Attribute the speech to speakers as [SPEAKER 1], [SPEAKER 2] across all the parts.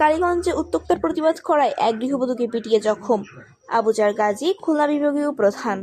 [SPEAKER 1] কালীগঞ্জে উত্তক্তার প্রতিবাদ করায় এক গৃহবধূকে পিটিয়ে জখম। আবুজার গাজী খুলনা বিভাগীয় প্রধান।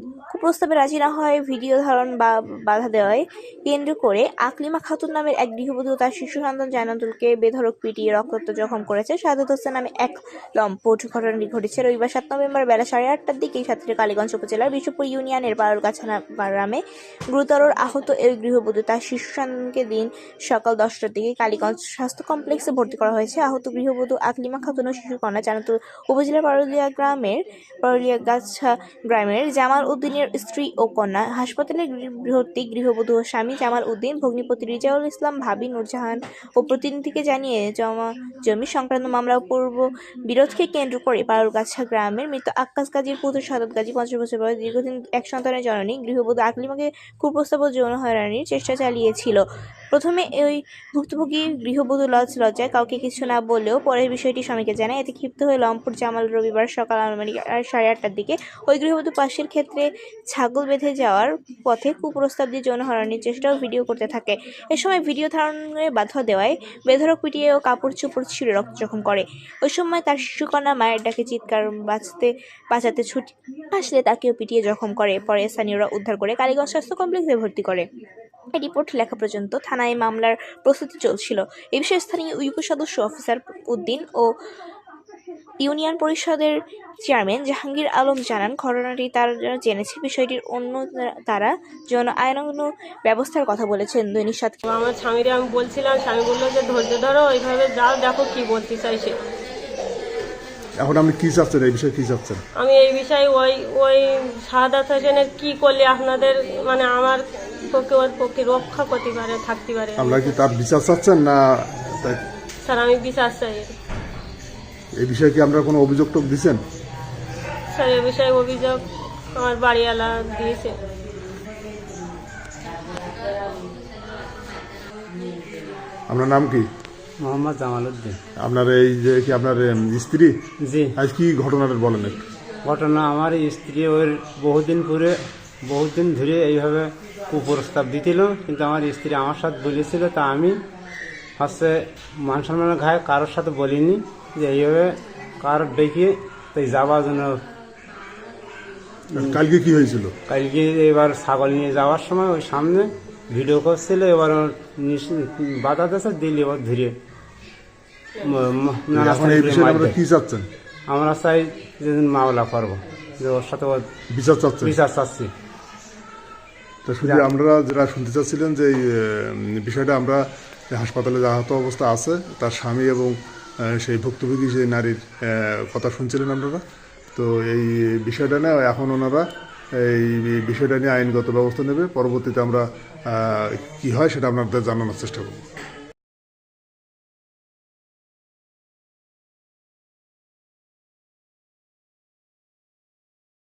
[SPEAKER 1] কুপ্রস্তাবে রাজি না হয়, ভিডিও ধারণ বা বাধা দেওয়ায় কেন্দ্র করে আকলিমা খাতুন নামের এক গৃহবধূ তার শিশু সন্তান জায়নাতুলকে বেধরক পিটিয়ে রক্তাক্ত জখম করেছে। সাদাত হোসেন নামে এক লম্পট ঘটনাটি ঘটেছে রবিবার সাত নভেম্বর বেলা সাড়ে আটটার দিকে সাতটি কালীগঞ্জ উপজেলার বিশ্বপুর ইউনিয়নের বারুরগাছা গ্রামে গুরুতর আহত এই গৃহবধূ তার শিশু সন্তানকে দিন সকাল দশটার দিকে কালীগঞ্জ স্বাস্থ্য কমপ্লেক্সে ভর্তি করা হয়েছে। আহত গৃহবধূ আকলিমা খাতুন ও শিশু কন্যা জানাতুল উপজেলার পারুলিয়া গ্রামের পারুলিয়া গাছা গ্রামের জামাল উদ্দিনের স্ত্রী ও কন্যা। হাসপাতালে গৃহ- ভর্তি গৃহবধূ ও স্বামী জামাল উদ্দিন, ভগ্নিপতি রিজাউল ইসলাম, ভাবি নূরজাহান ও প্রতিনিধিকে জানিয়ে জমা জমি সংক্রান্ত মামলা পূর্ব বিরোধকে কেন্দ্র করে পারুলগাছা গ্রামের মৃত আক্কাস গাজীর পুত্র সাদত গাজী পঞ্চাশ বছর বয়স, দীর্ঘদিন এক সন্তানের জননী। গৃহবধূ আকলিমাকে কুপ্রস্তাব যৌন হয়রানির চেষ্টা চালিয়েছিল। প্রথমে ওই ভুক্তভোগী গৃহবধূ লজ লজ্জায় কাউকে কিছু না বললেও পরে বিষয়টি স্বামীকে জানায়। এতে ক্ষিপ্ত হয়ে লম্পুর জামাল রবিবার সকাল আনুমানিক সাড়ে আটটার দিকে ওই গৃহবধূ পাশের ক্ষেত্রে ছাগল বেঁধে যাওয়ার পথে কুপ্রস্তাব দিয়ে যৌন হয়রানির চেষ্টা ও ভিডিও করতে থাকে। এ সময় ভিডিও ধারণে বাধা দেওয়ায় বেধরক পিটিয়ে ও কাপড় চোপড় ছিঁড়ে রক্ত জখম করে। ওই সময় তার শিশুকন্যা মায়ের ডাকে চিৎকার বাঁচতে বাঁচাতে ছুটি আসলে তাকেও পিটিয়ে জখম করে। পরে স্থানীয়রা উদ্ধার করে কালীগঞ্জ স্বাস্থ্য কমপ্লেক্সে ভর্তি করে। রিপোর্ট লেখা পর্যন্ত থানায় মামলার প্রস্তুতি চলছিল। এ বিষয়ে স্থানীয় ইউপি সদস্য অফিসার উদ্দিন ও ইউনিয়ন পরিষদের চেয়ারম্যান জাহাঙ্গীর আলম জানান ঘটনাটি তারা জেনেছে বিষয়টির অন্য তারা যেন আইনানুগ ব্যবস্থার কথা বলেছেন দৈনিক সাত
[SPEAKER 2] আমার স্বামীরে আমি বলছিলাম স্বামী বলল যে ধৈর্য ধরো ওইভাবে যাও দেখো কি বলতে চাইছে।
[SPEAKER 3] এখন আপনি কি চাচ্ছেন? এই বিষয়ে কি চাচ্ছেন?
[SPEAKER 2] আমি এই বিষয়ে ওই ওই শাহাদাত হোসেনের কি করলে আপনাদের মানে আমার পক্ষে ওর পক্ষে রক্ষা করতে পারে থাকতে পারে।
[SPEAKER 3] আপনারা কি তার বিচার চাচ্ছেন না
[SPEAKER 2] স্যার আমি বিশ্বাস চাই।
[SPEAKER 3] এই বিষয়ে কি আপনারা কোনো অভিযোগ টোক দিচ্ছেন
[SPEAKER 2] স্যার এ বিষয়ে অভিযোগ আমার বাড়িওয়ালা দিয়েছে।
[SPEAKER 3] আপনার নাম কি?
[SPEAKER 4] মোহাম্মদ জামাল উদ্দিন
[SPEAKER 3] আপনার এই যে কি আপনার এম, স্ত্রী?
[SPEAKER 4] জি।
[SPEAKER 3] আজ কি ঘটনাটা বলেন একটু।
[SPEAKER 4] ঘটনা আমার স্ত্রী ওর বহুদিন পরে বহুদিন ধরে এইভাবে কুপ্রস্তাব দিছিল কিন্তু আমার স্ত্রী আমার সাথে বলেছিল তা আমি হচ্ছে মান সম্মানের ঘায়ে কারোর সাথে বলিনি। যে এইভাবে কারোর ডেকে তাই যাওয়ার জন্য।
[SPEAKER 3] কালকে কি হয়েছিল?
[SPEAKER 4] কালকে এবার ছাগল নিয়ে যাওয়ার সময় ওই সামনে ভিডিও করছিল এবার ওর বাধা দিল এবার ধরে।
[SPEAKER 3] আমরা
[SPEAKER 4] চাই যে মামলা করব যে ওর সাথে
[SPEAKER 3] বিচার
[SPEAKER 4] বিচার চাচ্ছি।
[SPEAKER 3] তো শুধু আমরা যেটা শুনতে চাচ্ছিলেন যে বিষয়টা আমরা হাসপাতালে আহত অবস্থা আছে তার স্বামী এবং সেই ভুক্তভোগী যে নারীর কথা শুনছিলেন আপনারা? তো এই বিষয়টা নিয়ে এখন ওনারা এই বিষয়টা নিয়ে আইনগত ব্যবস্থা নেবে। পরবর্তীতে আমরা কি হয় সেটা আপনাদের জানানোর চেষ্টা করব।